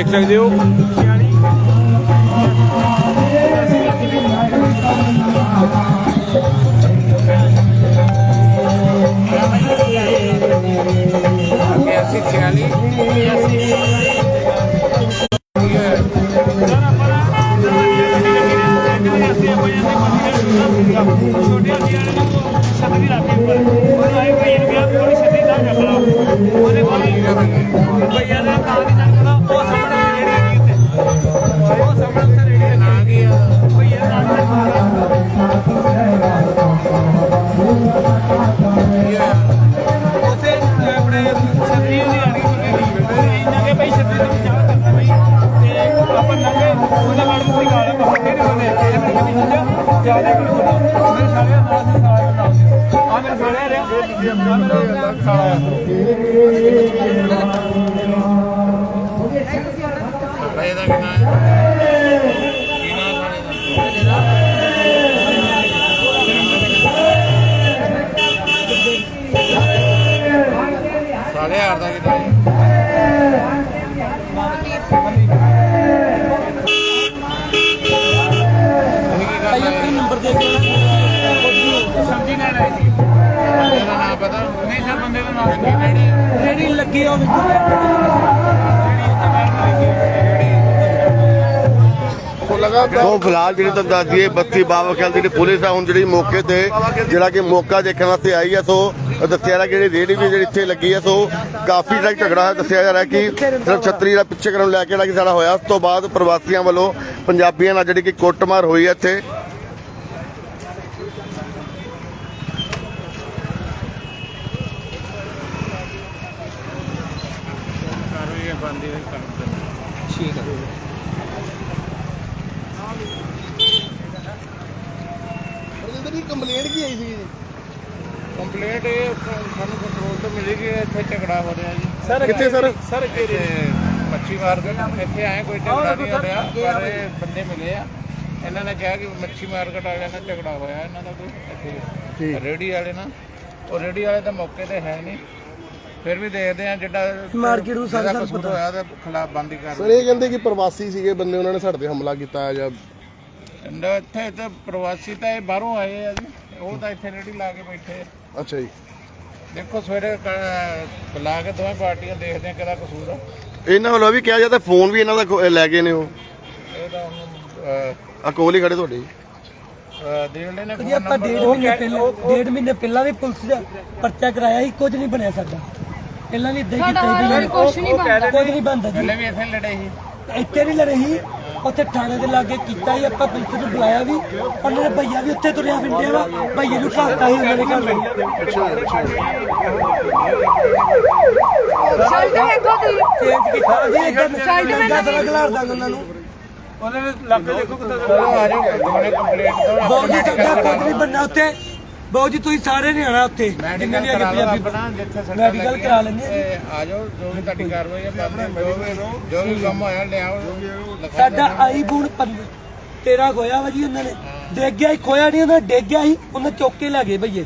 ਦੇਖ ਸਕਦੇ ਹੋ। ਚੀਜ਼ਾਂ ਜ਼ਿਆਦਾ ਕੋਈ ਬੋਲੋ ਮੇਰੇ ਸਾਲੇ ਆਈ ਸੀ ਬੰਦੇ ਨਾਮ ਪਤਾ ਨਹੀਂ ਸਰ ਬੰਦੇ ਦਾ ਨਾਮ ਕੀ ਰੇੜੀ ਰੇੜੀ ਲੱਗੀ ਉਹ
ਸੋ
ਸੋ ਫਿਲਹਾਲ ਜਿਹੜੀ ਤੁਹਾਨੂੰ ਦੱਸ ਦਈਏ ਬੱਤੀ ਬਾਵਾ ਖੇਲ ਜਿਹੜੀ ਪੁਲਿਸ ਆ, ਹੁਣ ਜਿਹੜੀ ਮੌਕੇ ਤੇ, ਜਿਹੜਾ ਕਿ ਮੌਕਾ ਦੇਖਣ ਵਾਸਤੇ ਆਈ ਹੈ ਸੋ ਦੱਸਿਆ ਜਾ ਜਿਹੜੀ ਰੇੜੀ ਵੀ ਜਿਹੜੀ ਇੱਥੇ ਲੱਗੀ ਹੈ ਸੋ ਕਾਫੀ ਜਿਹੜਾ ਝਗੜਾ ਦੱਸਿਆ ਜਾ ਰਿਹਾ ਕਿ ਸਿਰਫ ਛਤਰੀ ਦਾ ਪਿੱਛੇ ਕਰਨ ਲੈ ਕੇ ਜਿਹੜਾ ਕਿ ਸਾਡਾ ਹੋਇਆ। ਉਸ ਤੋਂ ਬਾਅਦ ਪ੍ਰਵਾਸੀਆਂ ਵੱਲੋਂ ਪੰਜਾਬੀਆਂ ਨਾਲ ਜਿਹੜੀ ਕਿ ਕੁੱਟਮਾਰ ਹੋਈ ਇੱਥੇ। ਹੈ ਇੱਥੇ
ਰਜਿੰਦਰ ਜੀ ਕੰਪਲੇਂਟ ਕੀ ਆਈ ਸੀ ਜੀ?
ਕੰਪਲੇਂਟ ਇਹ ਸਾਨੂੰ ਕੰਟਰੋਲ ਤੋਂ ਮਿਲੀ ਕਿ ਇੱਥੇ ਝਗੜਾ ਹੋ ਰਿਹਾ ਜੀ।
ਸਰ ਕਿੱਥੇ ਸਰ?
ਸਰ ਮੱਛੀ ਮਾਰਕੀਟ ਇੱਥੇ ਆਏ ਕੋਈ ਝਗੜਾ ਨਹੀਂ ਹੋ ਰਿਹਾ ਪਰ ਇਹ ਬੰਦੇ ਮਿਲੇ ਆ। ਇਹਨਾਂ ਨੇ ਕਿਹਾ ਕਿ ਮੱਛੀ ਮਾਰਕੀਟ ਵਾਲਿਆਂ ਨਾਲ ਝਗੜਾ ਹੋਇਆ ਇਹਨਾਂ ਦਾ ਕੋਈ ਇੱਥੇ ਰੇੜੀ ਵਾਲੇ ਨਾਲ। ਉਹ ਰੇੜੀ ਵਾਲੇ ਤਾਂ ਮੌਕੇ ਤੇ ਹੈ ਨਹੀਂ। ਫਿਰ ਵੀ ਦੇਖਦੇ ਆ ਜਿਹੜਾ ਮਾਰਕੀਟ ਨੂੰ ਸਾਰਾ ਕਸੂਰ ਹੋਇਆ ਉਹਦੇ ਖਿਲਾਫ ਬੰਦੀ ਕਰ
ਸਰ ਇਹ ਕਹਿੰਦੇ ਕਿ ਪ੍ਰਵਾਸੀ ਸੀਗੇ ਬੰਦੇ ਉਹਨਾਂ ਨੇ ਸਾਡੇ ਤੇ ਹਮਲਾ ਕੀਤਾ ਜਾਂ
ਨਾ ਇੱਥੇ ਤਾਂ ਪ੍ਰਵਾਸੀ ਤਾਂ ਇਹ ਬਾਹਰੋਂ ਆਏ ਆ ਜੀ। ਉਹ ਤਾਂ ਇੱਥੇ ਰੇੜੀ ਲਾ ਕੇ ਬੈਠੇ। ਆ
ਅੱਛਾ ਜੀ।
ਦੇਖੋ ਸਵੇਰੇ ਕ- ਬੁਲਾ ਕੇ ਦੋਵੇਂ ਪਾਰਟੀਆਂ ਦੇਖਦੇ ਆ ਕਿਹਦਾ ਕਸੂਰ ਆ।
ਇਹਨਾਂ ਵੱਲੋਂ ਵੀ ਕਿਹਾ ਜਾਂਦਾ ਫੋਨ ਵੀ ਇਹਨਾਂ ਦਾ ਖੋ- ਲੈ ਗਏ ਨੇ ਉਹ।
ਇਹ ਤਾਂ ਉਹਨੂੰ
ਆ ਕੋਲ ਹੀ ਖੜੇ ਤੁਹਾਡੇ।
ਦੇਣ ਲੈਣੇ
ਜੀ ਆਪਾਂ ਡੇਢ ਮਹੀਨੇ ਪਹਿਲਾਂ ਡੇਢ ਮਹੀਨੇ ਪਹਿਲਾਂ ਵੀ ਪੁਲਿਸ ਦਾ ਪਰਚਾ ਕਰਾਇਆ ਸੀ ਕੁਝ ਨਹੀਂ ਬਣਿਆ ਸਾਡਾ। ਪਹਿਲਾਂ ਵੀ ਇਦਾਂ ਹੀ ਕੀਤਾ ਸੀ ਕੁਝ ਨਹੀਂ ਬਣਦਾ। ਕੁਝ ਨਹੀਂ ਬਣਦਾ ਜੀ।
ਪਹਿਲੇ ਵੀ ਇੱਥੇ ਲੜੇ ਸੀ।
ਇੱਥੇ ਨਹੀਂ ਲੜੇ ਸੀ। ਉੱਥੇ ਥਾਣੇ ਦੇ ਲਾਗੇ ਕੀਤਾ ਹੀ ਆਪਾਂ ਪੁਲਿਸ ਨੂੰ ਬੁਲਾਇਆ ਵੀ। ਉਹਨਾਂ ਨੇ ਭਈਆ ਵੀ ਉੱਥੇ ਤੁਰਿਆ ਫਿਰਦੇ ਵਾ। ਭਈਏ ਨੂੰ ਘਾਤਾ ਸੀ ਉਹਨਾਂ ਨੇ ਘਰ ਨੂੰ।
ਸ਼ਰਟ ਵੇਖੋ ਤੁਸੀਂ।
ਚੇਂਜ ਕੀਤਾ ਜੀ ਇੱਧਰ ਲੱਗਾ ਤਾਂ ਖਿਲਾਰ ਦਾਂਗਾ ਉਹਨਾਂ ਨੂੰ।
ਉਹਨਾਂ ਦੇ ਲੱਕ ਦੇਖੋ ਕਿੱਦਾਂ
ਆ ਜਾਓ ਦੋਨੇ ਕੰਪਲੀਟ ਕਰੋ।
ਬਾਊ ਜੀ ਤੁਹਾਡਾ ਕੁਝ ਨਹੀਂ ਬੰਨਾ ਉੱਥੇ। ਬਾਊ ਜੀ ਤੁਸੀਂ ਸਾਰੇ ਨੇ ਆਣਾ ਉੱਥੇ ਜਿੰਨੇ
ਮੈਡੀਕਲ
ਵੀ ਹੈਗੇ ਪੰਜਾਬੀ
ਜਿੱਥੇ ਸੱਟਾਂ
ਮੈਡੀਕਲ
ਲੱਗੀਆਂ,
ਕਰਾ ਲੈਂਦੇ ਆ।
ਤੇ ਆ ਜਾਓ ਜੋ ਵੀ ਤੁਹਾਡੀ ਕਾਰਵਾਈ ਹੈ ਬਾਅਦ ਜੋ ਵੀ ਜੋ ਵੀ ਕੰਮ ਹੋਇਆ ਲਿਆਓ। ਲਿਖਾ
ਸਾਡਾ ਆਈ ਬੂਣ 13 ਖੋਇਆ ਵਾ ਜੀ ਉਹਨਾਂ ਨੇ। ਡਿੱਗ ਗਿਆ ਸੀ ਖੋਇਆ ਨਹੀਂ ਉਹਨਾਂ ਡਿੱਗ ਗਿਆ ਸੀ ਉਹਨਾਂ ਚੁੱਕ ਕੇ ਲੈ ਗਏ ਭਈਏ।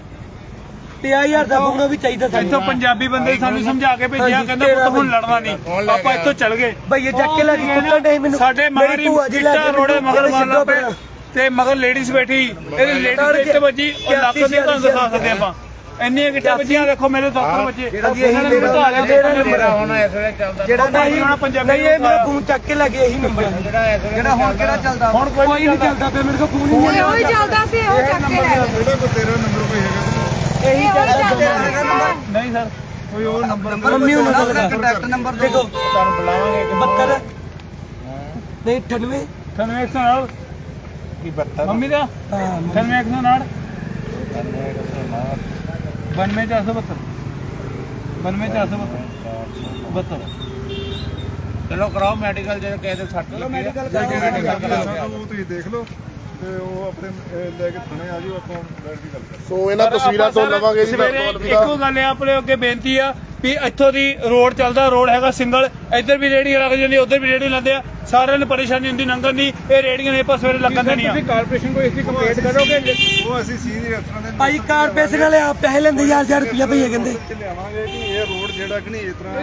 50000 ਦਾ ਬੂਣਾ ਵੀ ਚਾਹੀਦਾ
ਇੱਥੋਂ
ਸਾਨੂੰ
ਪੰਜਾਬੀ ਬੰਦੇ ਸਾਨੂੰ ਸਮਝਾ ਕੇ ਭੇਜਿਆ ਕਹਿੰਦਾ ਪੁੱਤ ਹੁਣ। ਲੜਨਾ ਨਹੀਂ ਆਪਾਂ ਇੱਥੋਂ ਚੱਲ ਗਏ।
ਭਈਏ ਚੱਕ ਕੇ ਲੈ ਗਏ ਕੁੱਟਣ ਡੇ ਮੈਨੂੰ।
ਸਾਡੇ ਮਗਰ
ਮੇਰੀ
ਹੀ
ਲੈ
ਰੋੜੇ ਮਗਰ
ਮੇਰੇ
ਮਾਰਨਾ
ਪਿਆ।
ਤੇ ਮਗਰ ਲੇਡੀਜ਼ ਬੈਠੀ। ਇਹਦੇ ਲੇਡੀਜ਼ ਦੇ ਇੱਟ ਵੱਜੀ ਉਹ ਲੱਕ ਦੀ ਤੁਹਾਨੂੰ ਦਿਖਾ ਸਕਦੇ ਆਪਾਂ। ਇੰਨੀਆਂ ਗਿੱਟਾਂ ਵੱਜੀਆਂ? ਦੇਖੋ ਮੇਰੇ ਦੋਸਤ ਬੱਚੇ ਇਹਨਾਂ ਨੇ ਮੈਨੂੰ ਧਾਰਿਆ
ਤੇਰਾ ਹੁਣ ਇਸ ਵੇਲੇ ਚੱਲਦਾ
ਜਿਹੜਾ
ਭਾਈ ਹੋਣਾ ਪੰਜਾਬੀ
ਨਹੀਂ ਇਹ ਮੇਰਾ ਫੋਨ ਚੱਕ ਕੇ ਲੈ ਇਹੀ ਨੰਬਰ
ਜਿਹੜਾ ਇਸ ਵੇਲੇ
ਜਿਹੜਾ ਹੁਣ ਕਿਹੜਾ ਚੱਲਦਾ?
ਹੁਣ ਕੋਈ
ਕੋਈ ਨਹੀਂ ਚੱਲਦਾ। ਪਿਆ ਮੇਰੇ ਕੋਲ ਫੋਨ ਹੀ ਨਹੀਂ
ਉਹੋ ਹੀ ਚੱਲਦਾ ਸੀ ਉਹ ਚੱਕ ਕੇ ਲੈ ਗਏ। ਇਹੀ ਚੱਲਦਾ
ਨਹੀਂ ਸਰ ਕੋਈ ਹੋਰ ਨੰਬਰ
ਮੰਮੀ ਉਹਨਾਂ ਦਾ ਲਗਾ
ਕੰਟੈਕਟ ਨੰਬਰ
ਦੇਖੋ
ਤੁਹਾਨੂੰ ਬੁਲਾਵਾਂਗੇ।
72 ਨਹੀਂ 98
9100 ਨਾਲ
ਕੀ 72
ਮੰਮੀ ਦਾ?
ਹਾਂ
9100 ਨਾਲ? 92472 92472
ਚਲੋ ਕਰਾਓ ਮੈਡੀਕਲ ਜੇ ਕਿਸੇ ਦੇ ਸੱਟ ਲੱਗੀ ਮੈਡੀਕਲ ਮੈਡੀਕਲ ਕਰਾਓ।
ਉਹ ਤੁਸੀਂ ਦੇਖ ਲਓ। ਤੇ ਉਹ ਆਪਣੇ ਅਹ, ਲੈ ਕੇ ਥਾਣੇ ਆ ਜਾਓ ਆਪਾਂ ਬੈਠ ਕੇ ਗੱਲ ਕਰਾਂਗੇ
ਸੋ ਇਹਨਾਂ ਤਸਵੀਰਾਂ ਤੋਂ ਲਵਾਂਗੇ ਜੀ
ਸਵੇਰੇ
ਬਿਲਕੁਲ
ਇੱਕੋ ਗੱਲ ਹੈ ਆਪਣੇ ਅੱਗੇ ਬੇਨਤੀ ਆ ਵੀ ਇੱਥੋਂ ਦੀ ਰੋਡ ਚੱਲਦਾ ਰੋਡ ਹੈਗਾ ਸਿੰਗਲ ਇੱਧਰ ਵੀ ਰੇੜੀ ਲੱਗ ਜਾਂਦੀ ਉੱਧਰ ਵੀ ਰੇੜੀ ਲਾਉਂਦੇ ਆ ਸਾਰਿਆਂ ਨੂੰ ਪਰੇਸ਼ਾਨੀ ਹੁੰਦੀ ਲੰਘਣ ਦੀ ਇਹ ਰੇੜੀਆਂ ਨੇ ਆਪਾਂ ਸਵੇਰੇ ਲੱਗਣ ਦੇਣੀਆਂ।
ਕਾਰਪੋਰੇਸ਼ਨ ਕੋਲ ਇਸਦੀ ਕੰਪਲੇਂਟ ਕਰੋਗੇ? ਉਹ ਅਸੀਂ ਸੀਨੀਅਰ ਅਫਸਰਾਂ ਦੇ
ਭਾਈ ਕਾਰ ਪੈਸੇ ਵਾਲੇ ਆਪ ਪੈਸੇ ਲੈਂਦੇ ਯਾਰ ਹਜ਼ਾਰ ਰੁਪਇਆ ਭਈਏ ਕਹਿੰਦੇ।
ਚ ਲਿਆਵਾਂਗੇ ਕਿ ਇਹ ਰੋਡ ਜਿਹੜਾ ਕਿ ਨਹੀਂ ਇਸ ਤਰ੍ਹਾਂ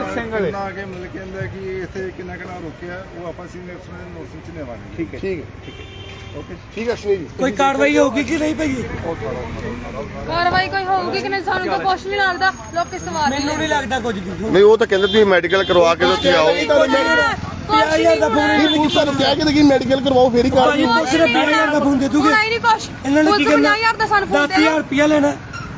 ਆ ਕੇ ਮਿਲ ਕੇ ਕਹਿੰਦਾ ਕਿ ਇੱਥੇ ਕਿੰਨਾ ਕਿੰਨਾ ਰੋਕਿਆ ਉਹ ਆਪਾਂ ਸੀਨੀਅਰ ਅਫਸਰਾਂ ਦੇ ਨੋਟਿਸ ਚ ਲਿਆਵਾਂਗੇ।
ਠੀਕ ਹੈ। ਠੀਕ ਹੈ। ਠੀਕ ਹੈ ਅਸ਼ਨੀ ਜੀ।
ਕੋਈ ਕਾਰਵਾਈ ਹੋਊਗੀ ਕਿ ਨਹੀਂ ਭਈਏ
ਕਾਰਵਾਈ ਕੋਈ ਹੋਊਗੀ ਕਿ ਨਹੀਂ ਸਾਨੂੰ ਤਾਂ ਕੁਛ ਨਹੀਂ ਲੱਗਦਾ। ਲੋਕੀ ਸਵਾਰ
ਮੈਨੂੰ ਨਹੀਂ ਲੱਗਦਾ ਕੁਝ ਵੀ।
ਨਹੀਂ ਉਹ ਤਾਂ ਕਹਿੰਦੇ ਤੁਸੀਂ ਮੈਡੀਕਲ ਕਰਵਾ ਕੇ ਤੇ ਉੱਥੇ ਆਓ।
ਪੰਜਾਹ ਹਜ਼ਾਰ ਦਾ ਫੋਨ
ਨਹੀਂ। ਪੁਲਿਸ ਨੂੰ ਕਹਿ ਕੇ ਕਿ ਮੈਡੀਕਲ ਕਰਵਾਓ ਫੇਰ ਹੀ ਕਰ
ਭਾਜੀ ਪੁਲਿਸ ਨੇ 20000 ਦਾ ਫੋਨ ਦੇ ਦੂਗੇ
ਹੁਣ ਨਹੀਂ ਕੁਛ।
ਇਹਨਾਂ ਨੇ ਕੀ ਕਰਨਾ
50000 ਦਾ ਸਾਨੂੰ ਫੋਨ ਦੇ
10000 ਰੁਪਇਆ ਲੈਣਾ।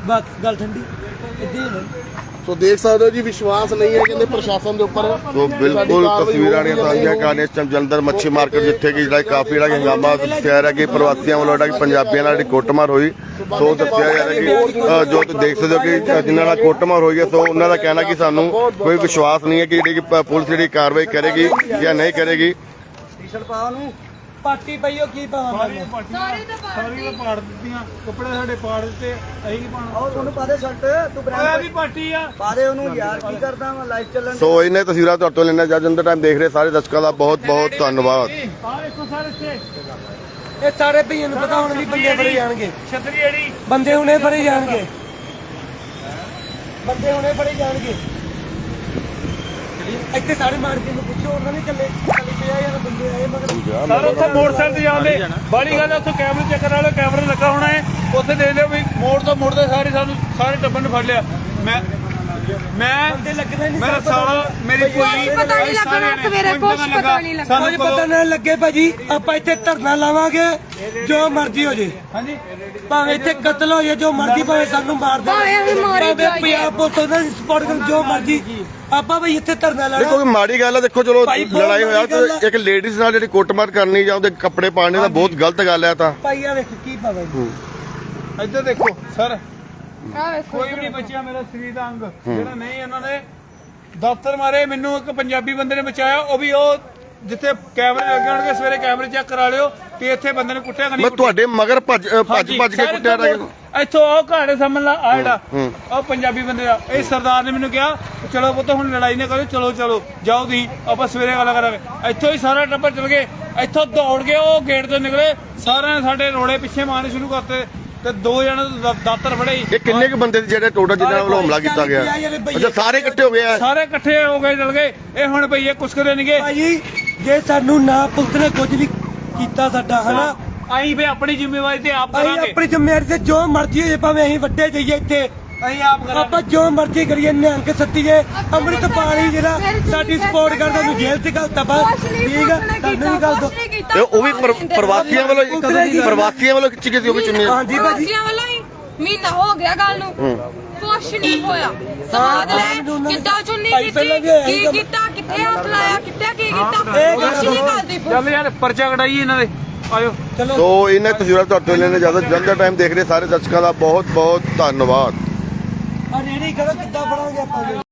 ਬਸ ਗੱਲ ਠੰਡੀ। ਇੱਦਾਂ ਹੀ ਹੋਣਾ।
ਸੋ ਦੇਖ ਸਕਦੇ ਹੋ ਜੀ ਵਿਸ਼ਵਾਸ ਨਹੀਂ ਹੈ ਕਹਿੰਦੇ ਪ੍ਰਸ਼ਾਸਨ ਦੇ ਉੱਪਰ। ਸੋ ਬਿਲਕੁਲ ਤਸਵੀਰਾਂ ਨੇ ਤਾਂਜਾ ਕਰਨੇ ਇਸ ਟਾਈਮ ਜਲੰਧਰ ਮੱਛੀ ਮਾਰਕੀਟ ਜਿੱਥੇ ਕਿ ਜਿਹੜਾ ਕਾਫੀ ਜਿਹੜਾ ਹੰਗਾਮਾ ਸ਼ਹਿਰ ਹੈ ਕਿ ਪ੍ਰਵਾਸੀਆਂ ਵੱਲੋਂ ਜਿਹੜਾ ਕਿ ਪੰਜਾਬੀਆਂ ਨਾਲ ਜਿਹੜੀ ਕੁੱਟਮਾਰ ਹੋਈ ਸੋ ਦੱਸਿਆ ਜਾ ਰਿਹਾ ਕਿ ਜੋ ਤੁਸੀਂ ਦੇਖ ਸਕਦੇ ਹੋ ਕਿ ਜਿਨ੍ਹਾਂ ਨਾਲ ਕੁੱਟਮਾਰ ਹੋਈ ਹੈ ਸੋ ਉਹਨਾਂ ਦਾ ਕਹਿਣਾ ਕਿ ਸਾਨੂੰ ਕੋਈ ਵਿਸ਼ਵਾਸ ਨਹੀਂ ਹੈ ਕਿ ਜਿਹੜੀ ਪੁਲਿਸ ਜਿਹੜੀ ਕਾਰਵਾਈ ਕਰੇਗੀ ਜਾਂ ਨਹੀਂ ਕਰੇਗੀ।
ਟੀ-ਸ਼ਰਟ ਪਾ ਉਹਨੂੰ।
ਪਾਰਟੀ ਪਈਓ ਕੀ ਪਾਵਾਂ ਮੈਂ
ਸਾਰੀ ਤਾਂ
ਸਾਰੀ ਤਾਂ ਪਾੜ ਦਿੱਤੀਆਂ ਕੱਪੜੇ ਸਾਡੇ ਪਾੜ ਦਿੱਤੇ ਅਸੀਂ ਕੀ ਪਾਣਾ
ਉਹ ਉਹਨੂੰ ਪਾ ਦੇ ਸ਼ਰਟ ਤੂੰ
ਆਇਆ ਵੀ ਪਾਰਟੀ ਆ।
ਪਾ ਦੇ ਉਹਨੂੰ ਯਾਰ ਕੀ ਕਰਦਾ ਮੈਂ ਲਾਈਵ ਚੱਲਣ
ਸੋ ਇਹਨੇ ਤਸਵੀਰਾਂ ਤੁਹਾਡੇ ਤੋਂ ਲੈਣਾ ਜਦ ਅੰਦਰ ਟਾਈਮ ਦੇਖ ਰਹੇ ਸਾਰੇ ਦਰਸ਼ਕਾਂ ਦਾ ਬਹੁਤ ਬਹੁਤ ਧੰਨਵਾਦ।
ਸਰ ਇੱਥੇ।
ਇਹ ਸਾਰੇ ਭਈਆਂ ਨੂੰ ਪਤਾ ਹੁਣ ਵੀ ਬੰਦੇ ਫੜੇ ਜਾਣਗੇ।
ਛਤਰੀ ਜਿਹੜੀ।
ਬੰਦੇ ਹੁਣੇ ਫੜੇ ਜਾਣਗੇ। ਬੰਦੇ ਹੁਣੇ ਫੜੇ ਜਾਣਗੇ। ਇੱਥੇ ਸਾਰੇ ਮਾਰਕੀਟ ਨੂੰ ਪੁੱਛੋ ਉਹਨਾਂ ਨੇ ਚੱਲੇ ਚੱਲੇ ਪਿਆ ਯਾਰ ਬੰਦੇ ਆਏ ਮਗਰ
ਸਰ ਉੱਥੇ ਮੋਟਰਸਾਈਕਲ ਤੇ ਜਾਂਦੇ। ਬਾਲੀ ਗੱਲ ਉੱਥੇ ਕੈਮਰੇ ਚੈੱਕ ਕਰਾ ਲਓ ਕੈਮਰਾ ਲੱਗਾ ਹੋਣਾ ਹੈ। ਉੱਥੇ ਦੇਖ ਲਿਓ ਵੀ ਮੋੜ ਤੋਂ ਮੁੜਦੇ ਸਾਰੇ ਸਾਨੂੰ ਸਾਰੇ ਟੱਬਰ ਨੂੰ ਫੜ ਲਿਆ। ਮੈਂ ਮੈਂ
ਬੰਦੇ ਲੱਗਦੇ ਨਹੀਂ
ਮੇਰਾ ਸਾਲਾ ਮੇਰੀ ਭੂਈ
ਪਤਾ ਨਹੀਂ ਲੱਗਣਾ, ਸਵੇਰੇ
ਕੋਈ ਲੱਗਾ।
ਪਤਾ ਨਹੀਂ ਲੱਗਣਾ।
ਸਾਨੂੰ
ਕੁਝ ਪਤਾ ਨਾ ਲੱਗੇ ਭਾਜੀ ਆਪਾਂ ਇੱਥੇ ਧਰਨਾ ਲਾਵਾਂਗੇ ਜੋ ਮਰਜ਼ੀ ਹੋ ਜੇ।
ਹਾਂਜੀ।
ਭਾਵੇਂ ਇੱਥੇ ਕਤਲ ਹੋ ਜਾਏ ਜੋ ਮਰਜ਼ੀ ਭਾਵੇਂ ਸਾਨੂੰ ਮਾਰ ਦੇ
ਭਾਵੇਂ ਅਸੀਂ ਮਾਰੇ
ਭਾਵੇਂ ਪੰਜਾਬ ਪੁਲਿਸ ਦੀ ਸਪੋਰਟ ਕਰਨ ਜੋ ਮਰਜ਼ੀ। ਆਪਾਂ ਭਾਈ ਇੱਥੇ ਧਰਨਾ
ਦੇਖੋ
ਲਾਣਾ
ਕਿ ਮਾੜੀ ਗੱਲ ਹੈ ਦੇਖੋ ਚਲੋ ਲੜਾਈ ਹੋਇਆ ਤੇ। ਇੱਕ ਲੇਡੀਜ਼ ਨਾਲ ਜਿਹੜੀ ਕੁੱਟਮਾਰ ਕਰਨੀ ਜਾਂ ਉਹਦੇ ਕੱਪੜੇ ਪਾੜਨੇ ਦਾ ਬਹੁਤ ਗਲਤ ਗੱਲ ਹੈ ਤਾਂ।
ਭਾਈ ਆ ਵੇਖ ਕੀ ਪਾਵਾ ਜੀ।
ਇੱਧਰ ਦੇਖੋ ਸਰ।
ਆ ਵੇਖੋ
ਕੋਈ ਵੀ ਨਹੀਂ ਬਚਿਆ ਮੇਰਾ ਸਰੀਰ ਦਾ ਅੰਗ ਜਿਹੜਾ ਨਹੀਂ ਇਹਨਾਂ ਨੇ ਦਫ਼ਤਰ ਮਾਰੇ ਮੈਨੂੰ ਇੱਕ ਪੰਜਾਬੀ ਬੰਦੇ ਨੇ ਬਚਾਇਆ ਉਹ ਵੀ ਉਹ ਜਿੱਥੇ ਕੈਮਰੇ ਲੱਗੇ ਹੋਣਗੇ ਸਵੇਰੇ ਕੈਮਰੇ ਚੈੱਕ ਕਰਾ ਲਿਓ ਕਿ ਇੱਥੇ ਬੰਦੇ ਨੇ ਕੁੱਟਿਆ ਕਿ ਨਹੀਂ
ਮੈਂ ਤੁਹਾਡੇ ਮਗਰ ਭੱਜ ਅ, ਭੱਜ ਭੱਜ ਕੇ
ਸਾਰੇ
ਕੁੱਟਿਆ ਰਿਹਾ
ਇੱਥੋਂ ਉਹ ਘਾੜੇ ਸਾਹਮਣੇ ਲਾ ਆ ਜਿਹੜਾ ਉਹ ਪੰਜਾਬੀ ਬੰਦੇ ਦਾ। ਇਹ ਸਰਦਾਰ ਨੇ ਮੈਨੂੰ ਕਿਹਾ ਚਲੋ ਪੁੱਤ ਹੁਣ ਲੜਾਈ ਨਾ ਕਰੋ ਚਲੋ ਚਲੋ ਜਾਓ ਤੁਸੀਂ ਆਪਾਂ ਸਵੇਰੇ ਗੱਲ ਕਰਾਂਗੇ। ਇੱਥੋਂ ਹੀ ਸਾਰਾ ਟੱਬਰ ਚਲ ਗਏ ਇੱਥੋਂ ਦੌੜ ਕੇ ਉਹ ਗੇਟ ਤੋਂ ਨਿਕਲੇ ਸਾਰਿਆਂ ਨੇ ਸਾਡੇ ਰੋੜੇ ਪਿੱਛੇ ਮਾਰਨੇ ਸ਼ੁਰੂ ਕਰਤੇ। ਤੇ ਦੋ ਜਣੇ ਦਾ- ਦਾਤਰ ਫੜੇ ਸੀ।
ਇਹ ਕਿੰਨੇ ਕੁ ਬੰਦੇ ਸੀ ਜਿਹੜੇ ਟੋਟਲ ਜਿਨ੍ਹਾਂ ਵੱਲੋਂ ਹਮਲਾ ਕੀਤਾ ਗਿਆ? ਅੱਛਾ ਸਾਰੇ ਇਕੱਠੇ ਹੋ ਗਏ ਆ
ਸਾਰੇ ਇਕੱਠੇ ਹੋ ਗਏ ਚਲ ਗਏ। ਇਹ ਹੁਣ ਭਈਏ ਕੁਸਕਦੇ ਨਹੀਂਗੇ
ਭਾਜੀ ਜੇ ਸਾਨੂੰ ਨਾ ਪੁਲਿਸ ਨੇ ਕੁਝ ਵੀ ਕੀਤਾ ਸਾਡਾ ਹਨਾ?
ਅਸੀਂ ਵੀ ਆਪਣੀ ਜ਼ਿੰਮੇਵਾਰੀ ਤੇ ਆਪ
ਅਸੀਂ
ਕਰਾਂਗੇ।
ਆਪਣੀ ਜ਼ਿੰਮੇਵਾਰੀ ਤੇ ਜੋ ਮਰਜ਼ੀ ਹੋ ਭਾਵੇਂ ਅਸੀਂ ਵੱਡੇ ਜਾਈਏ ਇੱਥੇ।
ਅਸੀਂ ਆਪ ਕਰਾਂਗੇ।
ਆਪਾਂ ਜੋ ਮਰਜ਼ੀ ਕਰੀਏ ਨਿਹੰਗ ਸੱਤੀਏ ਅੰਮ੍ਰਿਤ ਪਾਲੀ ਜਿਹੜਾ ਸਾਡੀ ਸਪੋਰਟ ਕਰਦਾ ਨੂੰ ਜੇਲ੍ਹ ਚ ਘਲਤਾ ਬਸ। ਠੀਕ ਆ? ਤੁਹਾਨੂੰ ਵੀ ਗੱਲ ਦੋ।
ਇਹ ਉਹ ਵੀ ਪਰ- ਪ੍ਰਵਾਸੀਆਂ ਵੱਲੋਂ ਪ੍ਰਵਾਸੀਆਂ ਵੱਲੋਂ ਖਿੱਚੀ ਗਈ ਸੀ ਉਹ ਵੀ ਚੁੰਨੀ
ਹਾਂਜੀ ਭਾਜੀ।
ਪ੍ਰਵਾਸੀਆਂ ਵੱਲੋਂ ਹੀ ਮਹੀਨਾ ਹੋ ਗਿਆ ਗੱਲ ਨੂੰ। ਕੁਛ ਨਹੀਂ ਹੋਇਆ। ਸਵਾਦ ਲੈ
ਉਹਨਾਂ
ਕਿੱਦਾਂ ਚੁੰਨੀ
ਭਾਈ
ਕੀਤੀ
ਵੀ
ਕੀ
ਸੀਗਾ।
ਕੀਤਾ ਕਿੱਥੇ ਹੱਥ ਲਾਇਆ ਕਿੱਥੇ
ਕੀ ਕੀਤਾ ਕੁਛ ਨਹੀਂ ਕਰਦੀ ਪੁਲਿਸ।
ਚੱਲ ਯਾਰ ਪਰਚਾ ਕਢਾਈਏ ਇਹਨਾਂ ਦੇ। ਆਇਓ।
ਸੋ ਇਹਨਾਂ ਤਸਵੀਰਾਂ ਤੁਹਾਡੇ ਲੈਣੇ ਜ਼ਿਆਦਾ ਜਲੰਧਰ ਟਾਈਮ ਦੇਖ ਰਹੇ ਸਾਰੇ ਦਰਸ਼ਕਾਂ ਦਾ ਬਹੁਤ ਬਹੁਤ ਧੰਨਵਾਦ।
ਆ ਰੇੜੀ ਕਰੋ ਕਿੱਦਾਂ ਬਣਾਂਗੇ ਆਪਾਂ